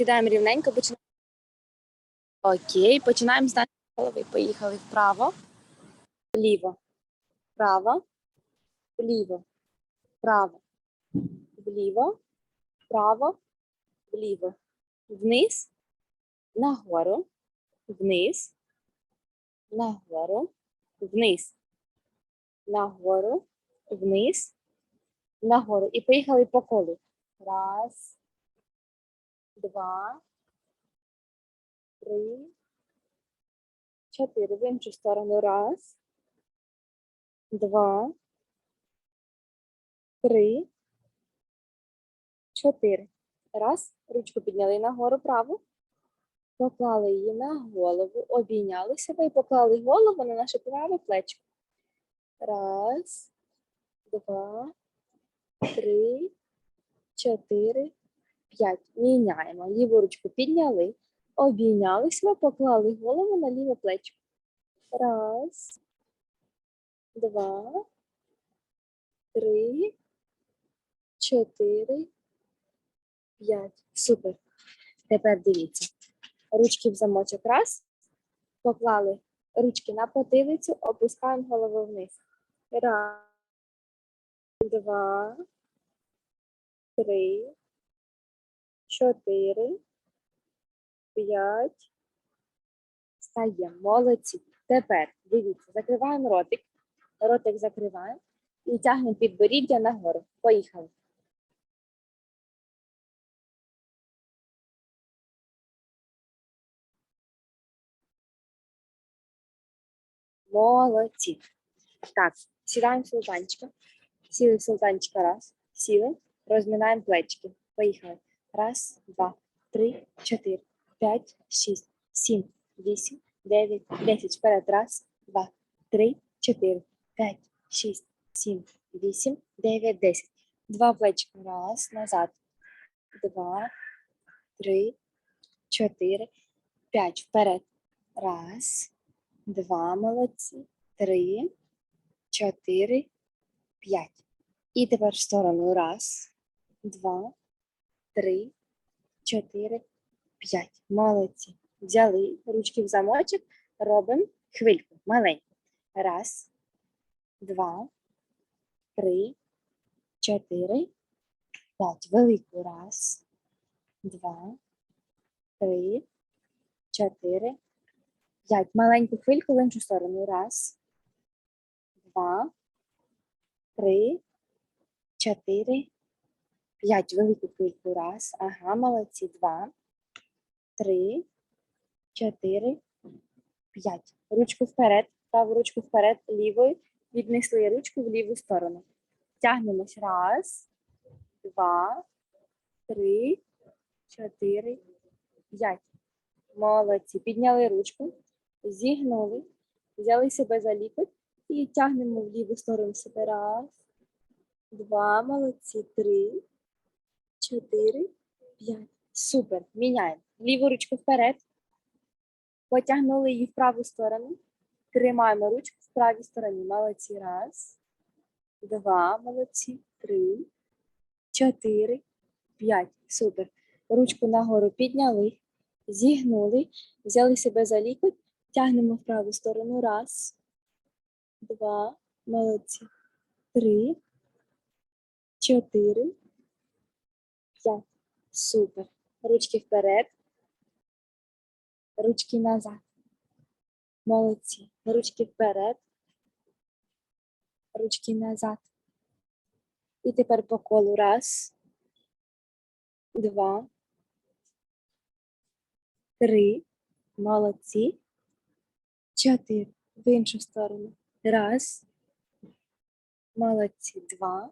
Сідаємо рівненько, починаємо. Окей, починаємо з нашої голови. Поїхали вправо, вліво, вправо, вліво, вправо, вліво, вправо, вліво, вниз, нагору, вниз, нагору, вниз, нагору, вниз, нагору. І поїхали по колу. Раз, два, три, чотири. В іншу сторону. Раз, два, три, чотири. Раз. Ручку підняли нагору праву. Поклали її на голову, обійняли себе і поклали голову на наше праве плечко. Раз, два, три, чотири, п'ять. Міняємо. Ліву ручку підняли, обійняли себе, поклали голову на ліве плечко. Раз, два, три, чотири, п'ять. Супер. Тепер дивіться. Ручки в замочок. Раз. Поклали ручки на потилицю, опускаємо голову вниз. Раз, два, три, чотири, п'ять. Стаємо. Молодці. Тепер дивіться, закриваємо ротик. Ротик закриваємо і тягнемо підборіддя нагору. Поїхали. Молодці. Так, сідаємо султанчика. Сіли султанчика раз. Сіли. Розминаємо плечики. Поїхали. Раз, два, три, чотири, п'ять, шість, сім, вісім, дев'ять, десять. Вперед. Раз, два, три, чотири, п'ять, шість, сім, вісім, дев'ять, десять. Два плечика. Раз, назад. Два, три, чотири, п'ять. Вперед. Раз, два, молодці. Три, чотири, п'ять. І тепер в сторону. Раз, два, три, чотири, п'ять. Молодці. Взяли ручки в замочок, робимо хвильку маленьку. Раз, два, три, чотири, п'ять. Велику. Раз, два, три, чотири, п'ять. Маленьку хвильку в іншу сторону. Раз, два, три, чотири, п'ять. Велику хвильку. Раз. Ага, молодці. Два, три, чотири, п'ять. Ручку вперед. Праву ручку вперед, лівою. Віднесли ручку в ліву сторону. Тягнемось. Раз, два, три, чотири, п'ять. Молодці. Підняли ручку, зігнули, взяли себе за лікоть і тягнемо в ліву сторону себе. Раз, два, молодці, три, чотири, п'ять. Супер. Міняємо. Ліву ручку вперед. Потягнули її в праву сторону. Тримаємо ручку в правій стороні. Молодці. Раз, два, молодці, три, чотири, п'ять. Супер. Ручку нагору підняли, зігнули, взяли себе за лікоть, тягнемо в праву сторону. Раз, два, молодці, три, чотири, п'ять. Супер. Ручки вперед. Ручки назад. Молодці. Ручки вперед. Ручки назад. І тепер по колу. Раз, два, три. Молодці. Чотири. В іншу сторону. Раз. Молодці. Два.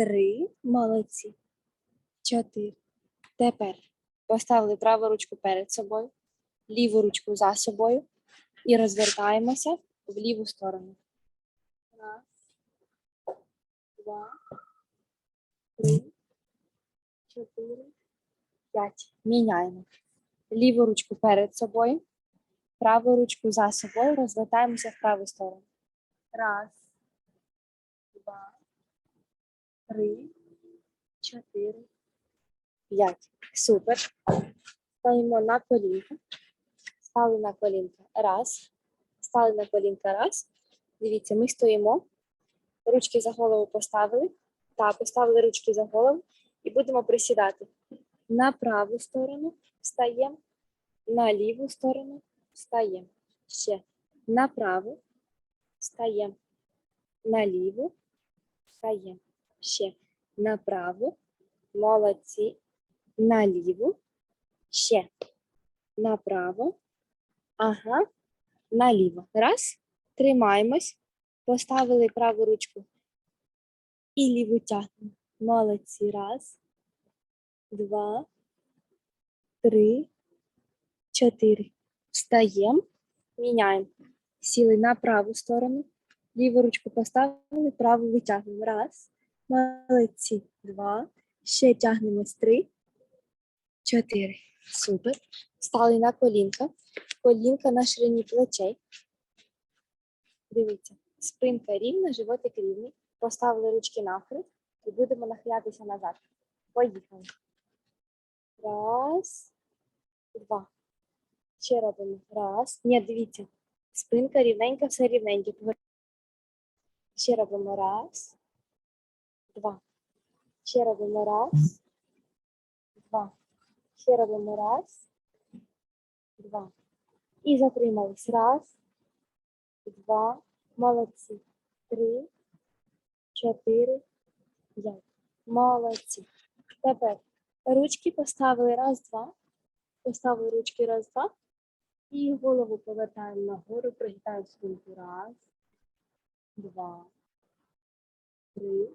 Три. Молодці. Чотири. Тепер поставили праву ручку перед собою, ліву ручку за собою і розвертаємося в ліву сторону. Раз, два, три, чотири, п'ять. Міняємо. Ліву ручку перед собою, праву ручку за собою, розвертаємося в праву сторону. Раз, два, три, чотири, п'ять. Супер. Стаємо на колінка. Стали на колінка. Раз. Стали на колінка. Раз. Дивіться, ми стоїмо. Ручки за голову поставили. Так, поставили ручки за голову. І будемо присідати. На праву сторону встаємо. На ліву сторону встаємо. Ще. На праву встаємо. На ліву встаємо. Ще. На праву. Молодці. На ліву. Ще. Направо. Ага. Наліво. Раз. Тримаємось. Поставили праву ручку. І ліву тягнемо. Молодці. Раз. Два. Три. Чотири. Встаємо. Міняємо. Сіли на праву сторону. Ліву ручку поставили, праву витягнемо. Раз. Молодці. Два. Ще тягнемось. Три. Чотири. Супер. Стали на колінка. Колінка на ширині плечей. Дивіться. Спинка рівна, животик рівний. Поставили ручки навкруг і будемо нахилятися назад. Поїхали. Раз. Два. Ще робимо. Раз. Ні, дивіться. Спинка рівненька, все рівненьке. Повер- Ще робимо. Раз. Два. Ще робимо. Раз. Два. Ще робимо. Раз. Два. І затримались. Раз. Два. Молодці. Три. Чотири. П'ять. Молодці. Тепер ручки поставили. Раз, два. Поставили ручки раз, два. І голову повертаємо нагору, пригинаємо спинку. Раз, два, три,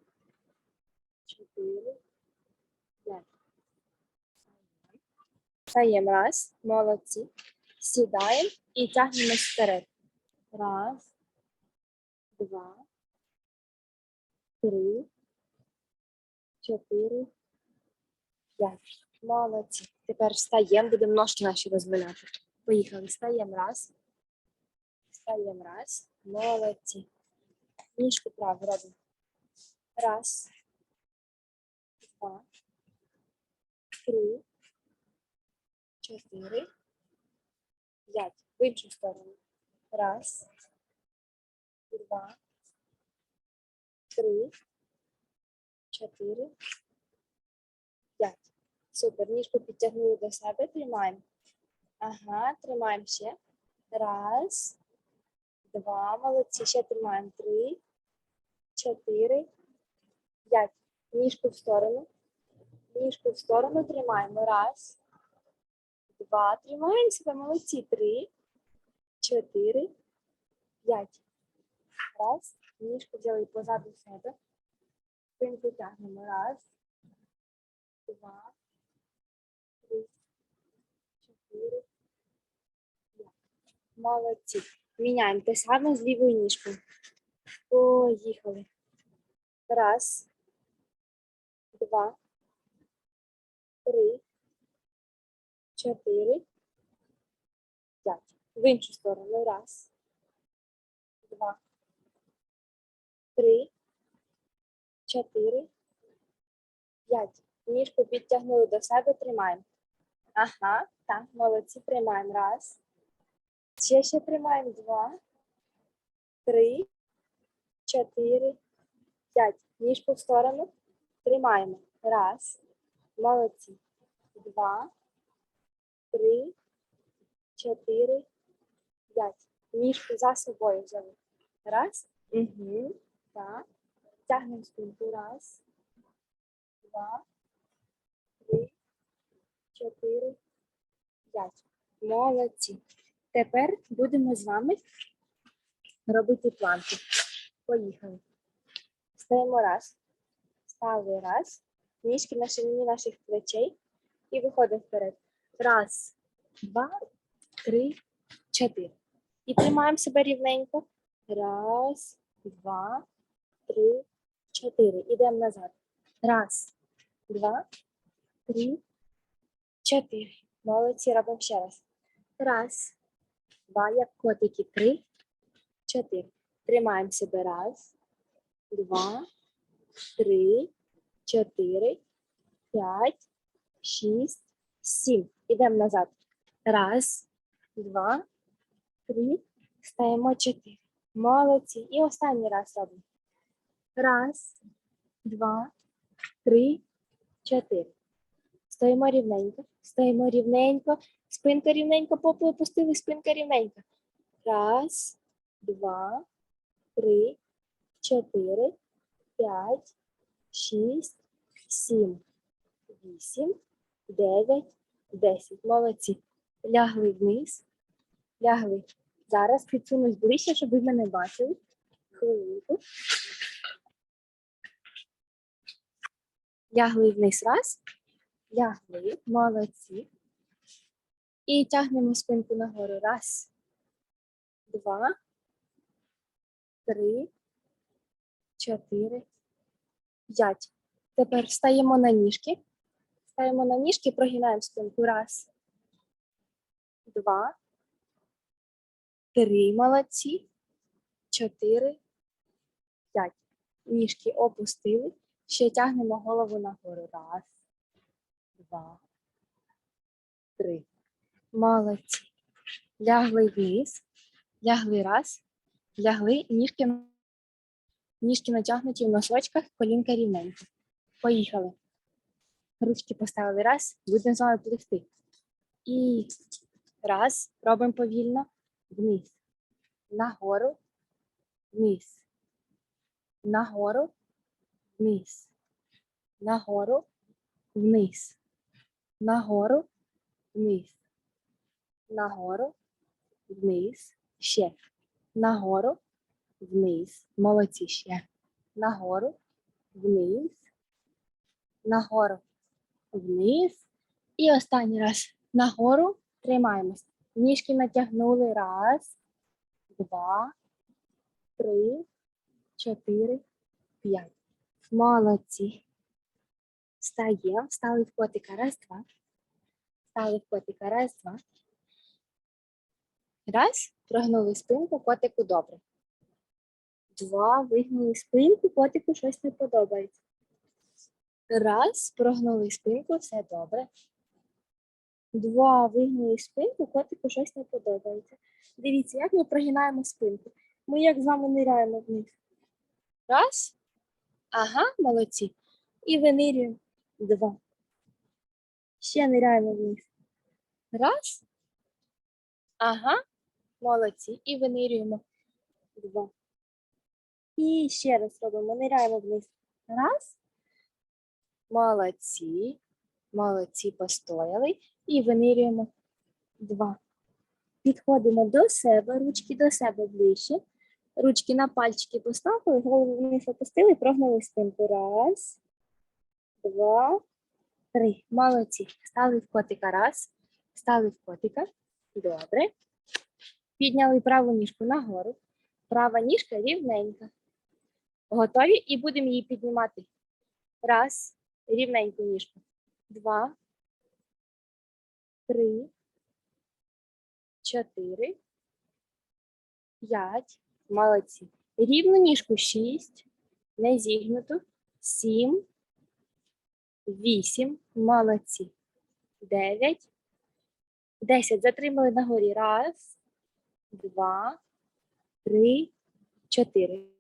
чотири, п'ять. Встаємо. Раз, молодці. Сідаємо і тягнемось вперед. Раз, два, три, чотири, п'ять. Молодці. Тепер встаємо, будемо ножки наші розминати. Поїхали. Встаємо раз. Встаємо раз. Молодці. Ніжку праву робимо. Раз. Два. Три. Чотири. П'ять. В іншу сторону. Раз. Два. Три. Чотири. П'ять. Супер. Ніжку підтягнули до себе. Тримаємо. Ага, тримаємо ще. Раз, два, молодці. Ще тримаємо. Три, чотири, п'ять. Ніжку в сторону. Ніжку в сторону тримаємо. Раз, два. Тримаємо себе. Молодці. Три, чотири, п'ять. Раз. Ніжку взяли позаду себе. Спинку тягнемо. Раз, два, три, чотири. Молодці. Міняємо те саме з лівою ніжкою. Поїхали. Раз, два, три, чотири, п'ять. В іншу сторону. Раз, два, три, чотири, п'ять. Ніжку підтягнули до себе, тримаємо. Ага, так, молодці, тримаємо. Раз. Ще ще тримаємо. Два, три, чотири, п'ять. Ніжку в сторону. Тримаємо. Раз. Молодці. Два, три, чотири, п'ять. Ніжку за собою взяли. Раз. Угу. Так. Тягнемо спинку. Раз. Два. Три. Чотири. П'ять. Молодці. Тепер будемо з вами робити планки. Поїхали. Стаємо раз. Стали раз. Ніжки на ширині наших плечей. І виходимо вперед. Раз, два, три, чотири. І тримаємо себе рівненько. Раз, два, три, чотири. Ідемо назад. Раз, два, три, чотири. Молодці, робимо ще раз. Раз, два, як котики. Три, чотири. Тримаємо себе. Раз, два, три, чотири, п'ять, шість, сім. Ідемо назад. Раз, два, три. Стаємо чотири. Молодці. І останній раз робимо. Раз, два, три, чотири. Стоїмо рівненько. Стоїмо рівненько. Спинка рівненько, попу опустили, спинка рівненько. Раз, два, три, чотири, п'ять, шість, сім, вісім, дев'ять, десять. Молодці. Лягли вниз. Лягли. Зараз підсунусь ближче, щоб ви мене бачили. Хвилинку. Лягли вниз раз. Лягли. Молодці. І тягнемо спинку нагору. Раз, два, три, чотири, п'ять. Тепер встаємо на ніжки. Встаємо на ніжки, прогинаємо спинку. Раз, два, три. Молодці. Чотири, п'ять. Ніжки опустили. Ще тягнемо голову нагору. Раз, два, три. Молодці. Лягли вниз. Лягли раз. Лягли. Ніжки, ніжки натягнуті в носочках, колінка рівненько. Поїхали. Ручки поставили раз. Будемо з вами пливти. І раз. Робимо повільно. Вниз. Нагору. Вниз. Нагору. Вниз. Нагору. Вниз. Нагору. Вниз. Нагору. Вниз. Ще. Нагору. Вниз. Молодці ще. Нагору. Вниз. Нагору. Вниз. І останній раз. Нагору. Тримаємось. Ніжки натягнули. Раз, два, три, чотири, п'ять. Молодці. Встаємо. Встали в котика. Раз, два. Встали в котика. Раз, два. Раз. Прогнули спинку, котику добре. Два. Вигнули спинку, котику щось не подобається. Раз. Прогнули спинку, все добре. Два. Вигнули спинку, котику щось не подобається. Дивіться, як ми прогинаємо спинку. Ми як з вами ниряємо вниз. Раз. Ага, молодці. І винирюємо. Два. Ще ниряємо вниз. Раз. Ага. Молодці. І винирюємо. Два. І ще раз робимо. Ниряємо вниз. Раз. Молодці. Молодці постояли. І винирюємо. Два. Підходимо до себе, ручки до себе ближче. Ручки на пальчики поставили, голову вниз опустили, прогнули спинку. Раз, два, три. Молодці. Стали в котика. Раз. Стали в котика. Добре. Підняли праву ніжку нагору. Права ніжка рівненька. Готові? І будемо її піднімати. Раз. Рівненьку ніжку. Два. Три. Чотири. П'ять. Молодці. Рівну ніжку шість. Не зігнуту. Сім. Вісім. Молодці. Дев'ять. Десять. Затримали на горі. Раз, два, три, чотири.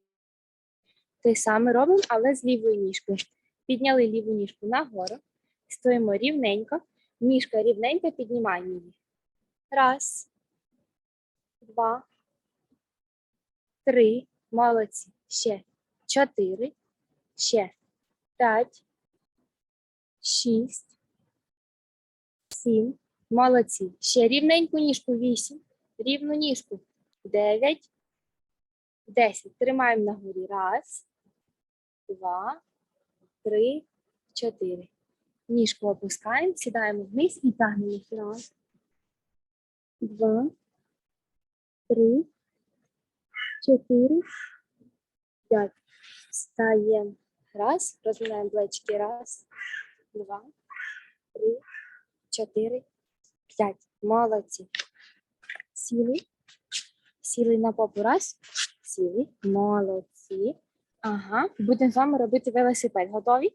Те саме робимо, але з лівою ніжкою. Підняли ліву ніжку нагору. Стоїмо рівненько. Ніжка рівненько, піднімаємо її. Раз, два, три. Молодці. Ще чотири. Ще п'ять, шість, сім. Молодці. Ще рівненьку ніжку вісім. Рівну ніжку дев'ять, десять. Тримаємо на горі. Раз, два, три, чотири. Ніжку опускаємо, сідаємо вниз і тягнемо. Раз, два, три, чотири, п'ять. Встаємо. Раз, розминаємо плечики. Раз, два, три, чотири, п'ять. Молодці. Сіли. Сіли на попу. Раз. Сіли. Молодці. Ага. Будемо з вами робити велосипед. Готові?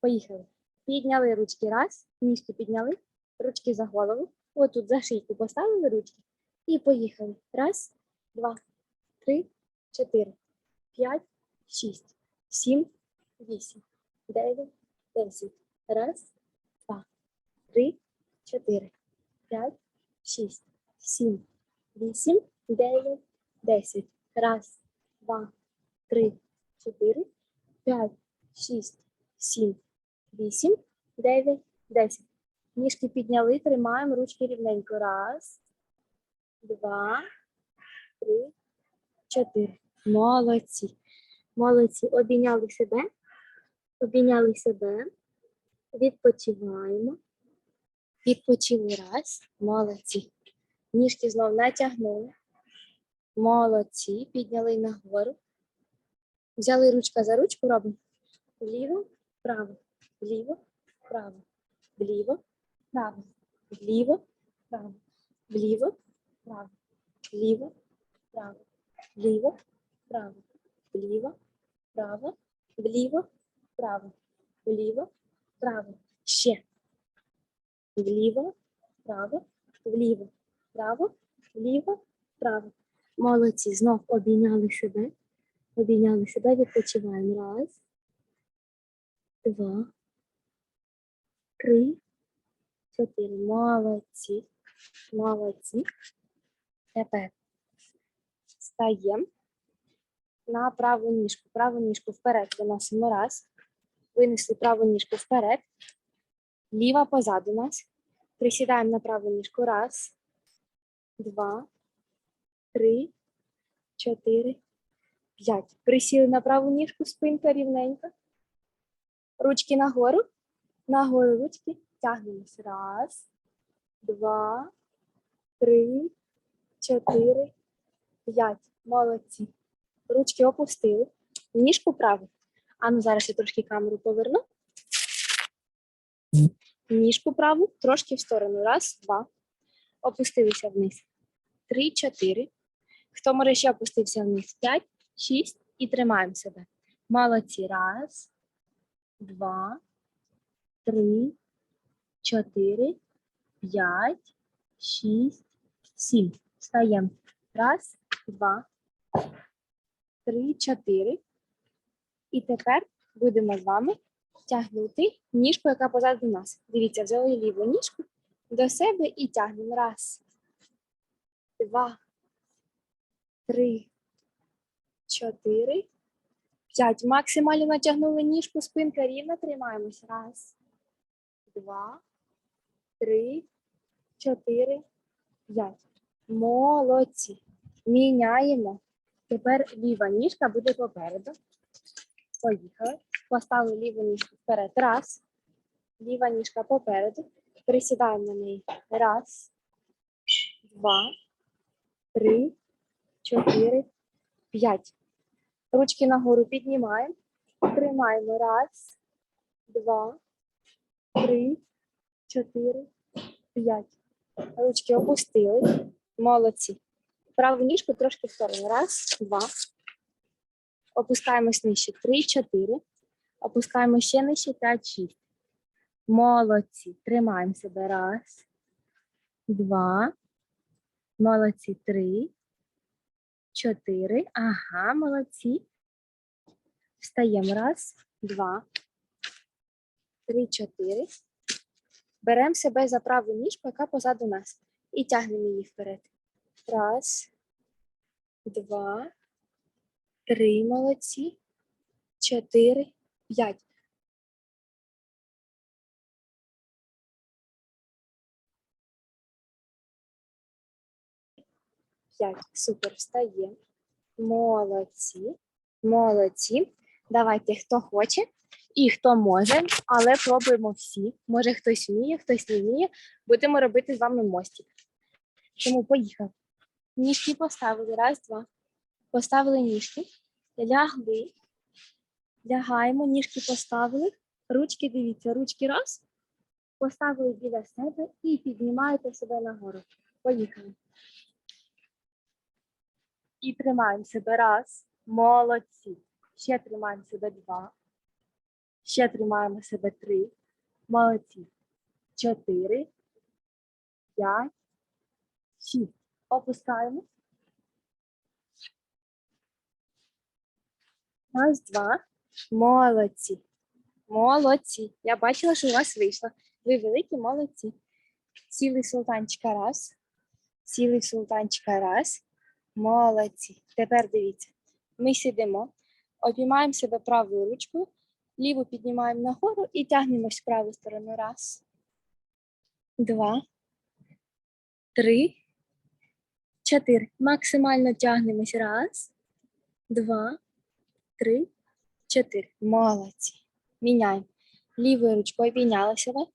Поїхали. Підняли ручки раз, ніжки підняли, ручки за голову. Отут за шийку поставили ручки і поїхали. Раз, два, три, чотири, п'ять, шість, сім, вісім, дев'ять, десять. Раз, два, три, чотири, п'ять, шість, сім, вісім, дев'ять, десять. Раз, два, три, чотири, п'ять, шість, сім, вісім, дев'ять, десять. Ніжки підняли, тримаємо ручки рівненько. Раз, два, три, чотири. Молодці. Молодці. Обійняли себе. Обійняли себе. Відпочиваємо. Відпочили раз. Молодці. Ніжки знов натягнули. Молодці. Підняли нагору. Взяли ручка за ручку, робимо. Вліво, вправо, вліво, вправо, вліво, вправо, вліво, вправо, вліво, вправо, вліво, вправо, вліво, вправо, вліво, вправо, вліво, вправо, вліво, вправо. Ще. Вліво, вправо, вліво, вправо, вліво, вправо. Молодці. Знов обійняли себе. Обійняли себе, відпочиваємо. Раз, два, три, чотири. Молодці. Молодці. Тепер стаємо на праву ніжку. Праву ніжку вперед виносимо раз. Винесли праву ніжку вперед. Ліва позаду нас. Присідаємо на праву ніжку. Раз, два, три, чотири, п'ять. Присіли на праву ніжку, спинка рівненька. Ручки нагору. Нагору ручки. Тягнемось. Раз, два, три, чотири, п'ять. Молодці. Ручки опустили. Ніжку праву. А ну зараз я трошки камеру поверну. Ніжку праву трошки в сторону. Раз, два. Опустилися вниз. Три, чотири. Хто може ще опустився вниз? П'ять, шість. І тримаємо себе. Молодці. Раз, два, три, чотири, п'ять, шість, сім. Встаємо. Раз, два, три, чотири. І тепер будемо з вами тягнути ніжку, яка позаду нас. Дивіться, взяли ліву ніжку до себе і тягнемо. Раз, два, три, чотири, п'ять. Максимально натягнули ніжку, спинка рівна. Тримаємось. Раз, два, три, чотири, п'ять. Молодці. Міняємо. Тепер ліва ніжка буде попереду. Поїхали. Поставили ліву ніжку вперед. Раз. Ліва ніжка попереду. Присідаємо на неї. Раз, два, три, чотири, п'ять. Ручки нагору піднімаємо. Тримаємо. Раз, два, три, чотири, п'ять. Ручки опустили. Молодці. Праву ніжку трошки в сторону. Раз, два. Опускаємось нижче. Три, чотири. Опускаємо ще нижче. П'ять, шість. Молодці. Тримаємо себе. Раз, два. Молодці. Три, чотири. Ага, молодці. Встаємо. Раз, два, три, чотири. Беремо себе за праву ніжку, яка позаду нас. І тягнемо її вперед. Раз, два, три, молодці, чотири, п'ять. П'ять. Супер, встає. Молодці. Молодці. Давайте, хто хоче і хто може, але пробуємо всі. Може, хтось вміє, хтось не вміє. Будемо робити з вами мостик. Тому поїхав. Ніжки поставили. Раз, два. Поставили ніжки. Лягли. Лягаємо, ніжки поставили. Ручки, дивіться, ручки раз. Поставили біля себе і піднімаєте себе нагору. Поїхали. І тримаємо себе раз. Молодці. Ще тримаємо себе два. Ще тримаємо себе три. Молодці. Чотири, п'ять, шість. Опускаємо. Раз, два. Молодці. Молодці. Я бачила, що у вас вийшло. Ви великі молодці. Сіли султанчика раз. Сіли султанчика раз. Молодці. Тепер дивіться. Ми сидимо, обіймаємо себе правою ручкою, ліву піднімаємо нагору і тягнемось в праву сторону. Раз, два, три, чотири. Максимально тягнемось. Раз, два, три, чотири. Молодці. Міняємо. Лівою ручкою обійняли себе.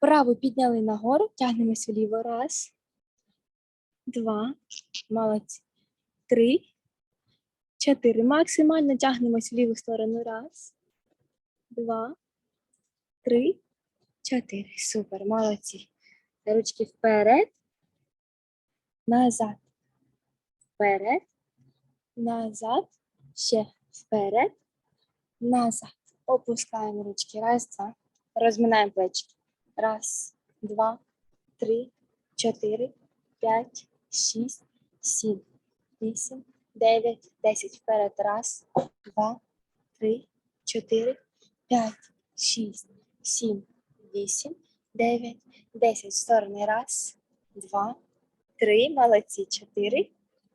Праву підняли нагору, тягнемось вліво. Раз, два, молодці. Три, чотири. Максимально тягнемось в ліву сторону. Раз, два, три, чотири. Супер, молодці. Ручки вперед, назад, вперед, назад, ще вперед, назад. Опускаємо ручки. Раз, два. Розминаємо плечики. Раз, два, три, чотири, п'ять, шість, сім, вісім, дев'ять, десять. Вперед. Раз, два, три, чотири, п'ять, шість, сім, вісім, дев'ять, десять. Сторони. Раз, два, три. Молодці. Чотири,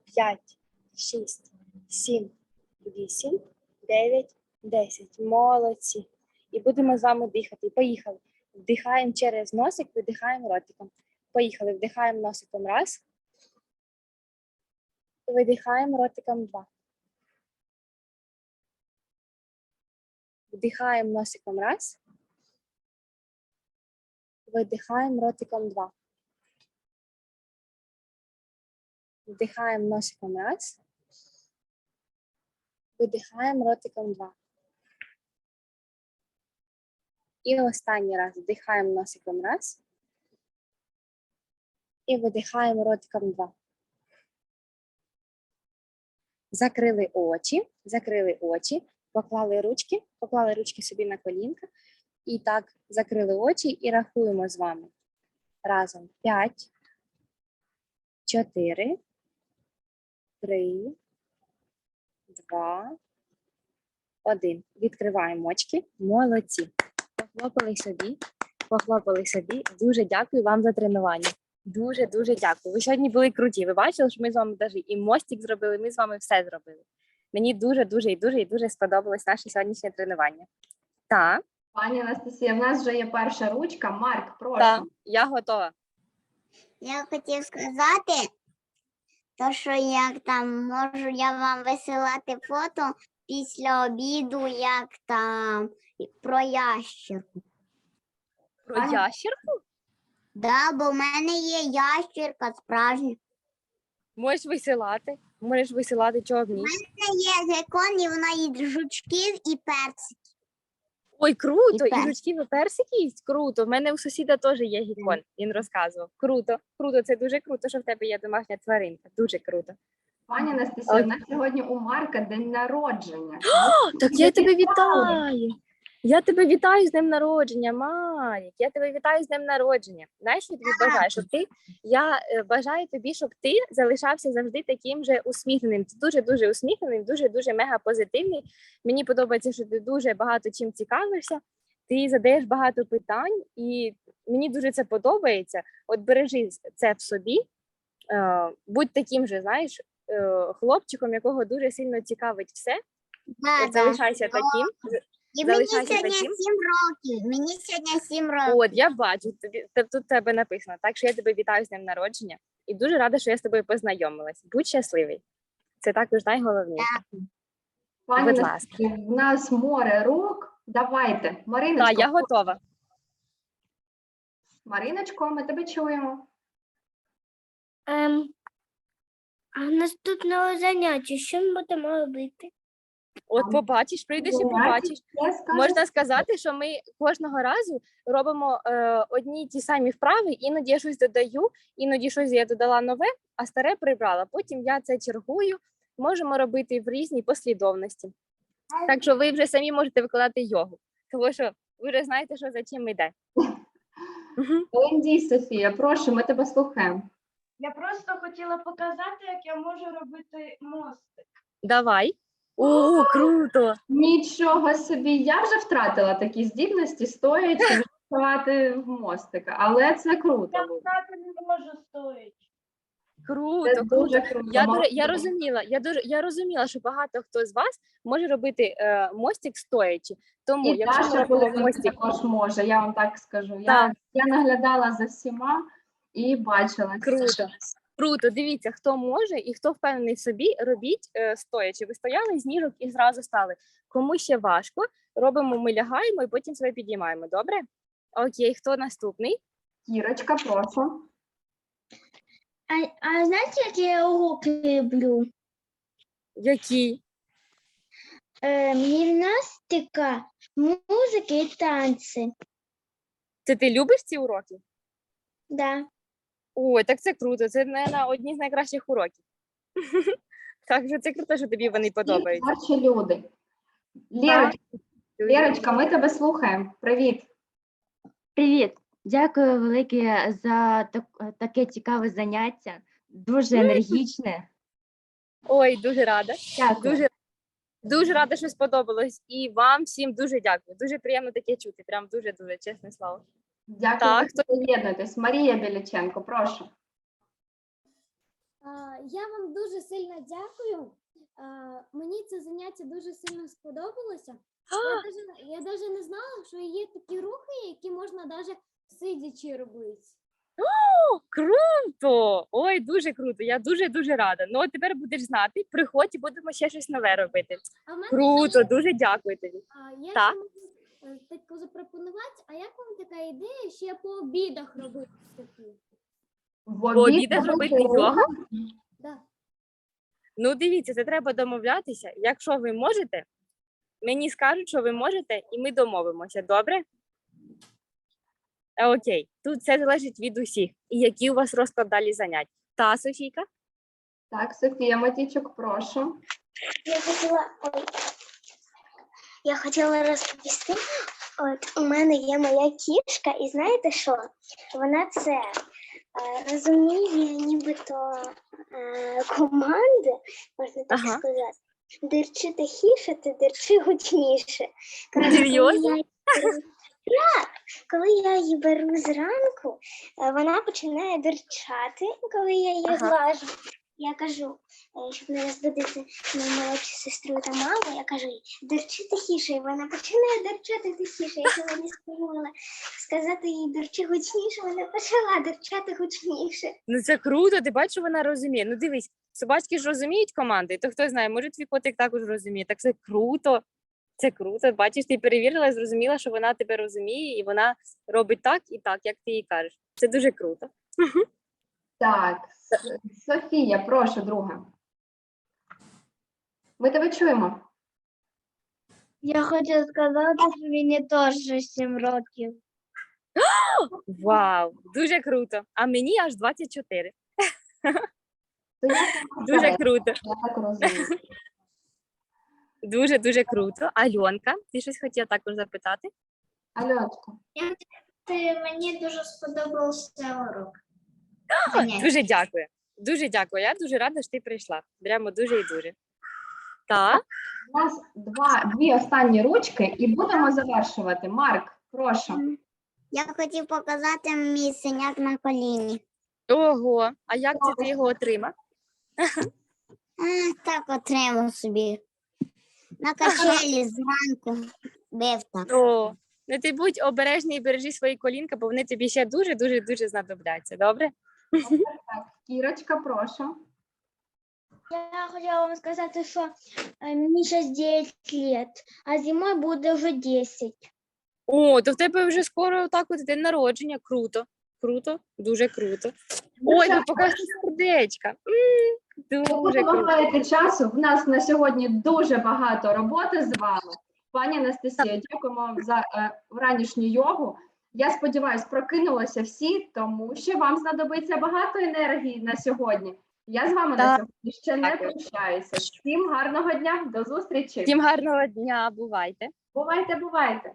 п'ять, шість, сім, вісім, дев'ять, десять. Молодці. І будемо з вами дихати. Поїхали. Вдихаємо через носик, видихаємо ротиком. Поїхали. Вдихаємо носиком раз. Видихаємо ротиком два. Вдихаємо носиком раз. Видихаємо ротиком два. Вдихаємо носиком раз. Видихаємо ротиком два. І останній раз вдихаємо носиком раз. І видихаємо ротиком два. Закрили очі, закрили очі, поклали ручки, поклали ручки собі на колінка. І так закрили очі і рахуємо з вами. Разом 5, 4, 3, 2, 1. Відкриваємо очки. Молодці. Похлопали собі, похлопали собі. Дуже дякую вам за тренування. Дуже дуже дякую. Ви сьогодні були круті. Ви бачили, що ми з вами навіть і мостик зробили. Ми з вами все зробили. Мені дуже, дуже і дуже і дуже сподобалось наше сьогоднішнє тренування. Так, Пані Анастасія, в нас вже є перша ручка. Марк, прошу. так, я готова. Я хотів сказати, то що як там можу я вам висилати фото після обіду, як там про ящерку. Про Аня? ящерку Да, бо в мене є ящерка справжня. можеш висилати. Можеш висилати чого в ній. У мене є гекон, і вона їсть жучків і перцик. Ой, круто! І персик. жучків і персик їсть? Круто. В мене у сусіда теж є гікон. Він розказував. Круто, круто. Це дуже круто, що в тебе є домашня тваринка. Дуже круто. Пані Анастасія, у нас сьогодні у Марка день народження. Так я тебе вітаю. Я тебе вітаю з днем народження, Марік. Я тебе вітаю з днем народження. Знаєш, що я тобі бажаю, щоб ти я е, бажаю тобі, щоб ти залишався завжди таким же усміхненим. Ти дуже дуже усміхненим, дуже дуже мега позитивний. Мені подобається, що ти дуже багато чим цікавишся. Ти задаєш багато питань, і мені дуже це подобається. От бережи це в собі, е, будь таким же, знаєш, е, хлопчиком, якого дуже сильно цікавить все. Да, От да. залишайся таким. І мені залишайся сьогодні таким. 7 років. Мені сьогодні 7 років. От я бачу, тобі те- тут в тебе написано. Так що я тебе вітаю з днем народження і дуже рада, що я з тобою познайомилась. Будь щасливий. Це також найголовніше. Пані Будь ласка. Анастасія, в нас море рук. Давайте, Мариночко. Так, я готова. Мариночко, ми тебе чуємо. Ем, а наступного заняття що ми будемо робити? От побачиш, прийдеш і побачиш. Можна сказати, що ми кожного разу робимо е, одні й ті самі вправи, іноді я щось додаю, іноді щось я додала нове, а старе прибрала. Потім я це чергую. Можемо робити в різній послідовності. Так що ви вже самі можете викладати йогу. Тому що ви вже знаєте, що за чим йде. Лендій, Софія, прошу, ми тебе слухаємо. Я просто хотіла показати, як я можу робити мостик. Давай. О, круто! Нічого собі, я вже втратила такі здібності, стоячи вишивати в мостика, але це круто. Я було. не можу стоїть. Круто, Це круто. дуже круто. Я, до я розуміла, я дуже я розуміла, що багато хто з вас може робити е, мостик стоячи. Тому, І якщо ми Даша робимо Половинка мостик, також може, я вам так скажу. Я, Так. я наглядала за всіма і бачила. це. Круто. Круто, дивіться, хто може і хто впевнений в собі, робіть е, стоячи. Ви стояли з ніжок і зразу стали. Кому ще важко, робимо, ми лягаємо і потім себе підіймаємо. Добре? Окей, хто наступний? Кірочка, прошу. А, а знаєте, які я уроки люблю? Який? Е, гімнастика, музика і танці. Це ти любиш ці уроки? Да. Ой, так це круто. Це на одні з найкращих уроків. Так що це круто, що тобі вони подобаються. творчі люди. Лєрочка, Лєрочка, ми тебе слухаємо. Привіт. Привіт! Дякую велике за так- таке цікаве заняття. Дуже енергічне. Ой, дуже рада. Дякую. Дуже, дуже рада, що сподобалось. І вам всім дуже дякую. Дуже приємно таке чути. Прям дуже дуже чесне слово. Дякую, Так, що приєднуєтесь. Марія Біляченко, прошу. А, Я вам дуже сильно дякую. А, Мені це заняття дуже сильно сподобалося. Я даже, я даже не знала, що є такі рухи, які можна даже сидячи робити. О, круто! Ой, дуже круто. Я дуже дуже рада. Ну, от тепер будеш знати. Приходь і будемо ще щось нове робити. А в мене Круто, дуже дякую тобі. а, я Так. ще можу е, таку запропонувати, а як вам така ідея ще по обідах робити такі? В По обідах робити йогу. Да. Ну, дивіться, це треба домовлятися. Якщо ви можете, мені скажуть, що ви можете, і ми домовимося. Добре? Е, Окей, тут це залежить від усіх. І які у вас розклад далі занять. Та, Софійка? Так, Софія Матічок, прошу. Я хотіла, ой, я хотіла розповісти. От у мене є моя кішка, і знаєте що? Вона це е, розуміє, нібито е, команди, можна так Ага. сказати. Дирчи тихіше, ти дирчи гучніше. Серйозно? Так, коли я її беру зранку, е, вона починає дирчати, коли я її Ага. глажу. Я кажу, е, щоб не розбудити мою молодшу сестру та маму, я кажу їй, дерчи тихіше, і вона починає дерчати тихіше. Я сьогодні спробувала сказати їй дерчи гучніше, вона почала дерчати гучніше. Ну це круто, ти бачиш, вона розуміє. Ну дивись, собачки ж розуміють команди, то хто знає, може твій котик також розуміє. Так це круто. Це круто. Бачиш, ти перевірила, зрозуміла, що вона тебе розуміє, і вона робить так і так, як ти їй кажеш. Це дуже круто. Так, Софія, прошу, друга. Ми тебе чуємо. Я хочу сказати, що мені теж 7 років. Вау, дуже круто. А мені аж 24. То я Дуже круто. я так розумію. Дуже дуже круто. Альонка, ти щось хотіла також запитати? Альоночка, Мені дуже сподобався урок. Дуже дякую. Дуже дякую. Я дуже рада, що ти прийшла. Прямо дуже і дуже. Так, у нас два, дві останні ручки і будемо завершувати. Марк, прошу. Я хотів показати мій синяк на коліні. ого, а як це ти його отримав? А, так отримав собі. На качелі зранку бив так. О, ну ти будь обережний і бережи свої колінка, бо вони тобі ще дуже дуже дуже знадобляться. Добре? Так, Кірочка, прошу. Я хотіла вам сказати, що е, мені зараз 9 років, а зимою буде вже 10. О, то в тебе вже скоро так от день народження. Круто, круто, дуже круто. Ой, Дуже ви покажете сердечка. М, Дуже круто. гаяти часу. В нас на сьогодні дуже багато роботи з вами. Пані Анастасія, дякуємо вам за е, вранішню йогу. Я сподіваюся, прокинулися всі, тому що вам знадобиться багато енергії на сьогодні. Я з вами на сьогодні ще не прощаюся. Всім гарного дня, до зустрічі. Всім гарного дня, бувайте. Бувайте, бувайте.